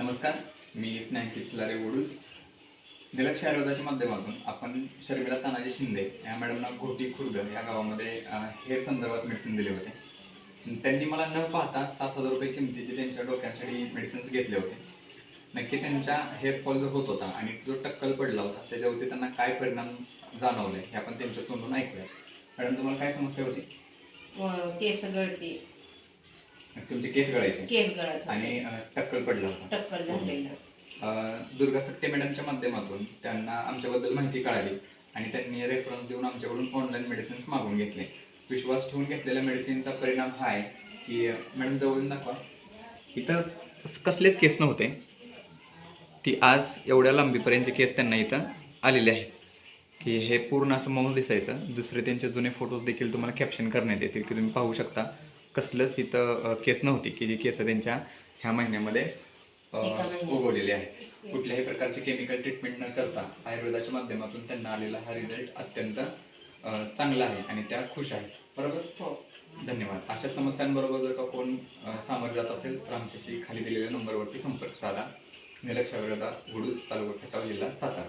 नमस्कार मी स्नॅकित लारे वडूज. निलक्ष आयुर्वेदाच्या माध्यमातून आपण शर्मिला तानाजी शिंदे या मॅडमना घोटी खुर्द या गावामध्ये हेअर संदर्भात मेडिसिन दिले होते. त्यांनी मला न पाहता सात हजार रुपये किमतीचे त्यांच्या डोक्यासाठी मेडिसिन्स घेतले होते. नक्की त्यांच्या हेअरफॉल जो होत होता आणि जो टक्कल पडला होता त्याच्यावरती त्यांना काय परिणाम जाणवले हे आपण त्यांच्या तोंडून ऐकूया. मॅडम तुम्हाला काय समस्या होती? केस गळते. तुमचे केस गळायचे. केस गळत होते. आणि अं, टक्कल पडला होता. टक्कल झालेलं. अं, दुर्गा सक्टे मॅडमच्या माध्यमातून त्यांना आमच्याबद्दल माहिती कळाली आणि त्यांनी रेफरन्स देऊन आमच्याकडून ऑनलाईन मेडिसिन्स मागून घेतले. विश्वास ठेवून घेतलेल्या मेडिसिनचा परिणाम हा आहे की अं, मॅडम जवळून दाखवा. इथं कसलेच केस नव्हते. ती आज एवढ्या लांबीपर्यंतचे केस त्यांना इथं आलेले आहेत. की हे पूर्ण असं मऊ दिसायचं. दुसरे त्यांचे जुने फोटोज देखील तुम्हाला कॅप्शन करण्यात येतील की तुम्ही पाहू शकता. कसलंच इथं अं, केस नव्हती की जी केस त्यांच्या ह्या महिन्यामध्ये. उगवलेली आहे. कुठल्याही प्रकारचे केमिकल ट्रीटमेंट न करता आयुर्वेदाच्या माध्यमातून त्यांना आलेला हा रिझल्ट अत्यंत चांगला आहे आणि त्या खुश आहेत. बरोबर? हो. धन्यवाद. अशा समस्यांबरोबर जर का कोण सामोरं जात असेल तर आमच्याशी खाली दिलेल्या नंबरवरती संपर्क साधा. निलक्ष आयुर्वेदा गुडूज तालुका खटाव जिल्हा सातारा.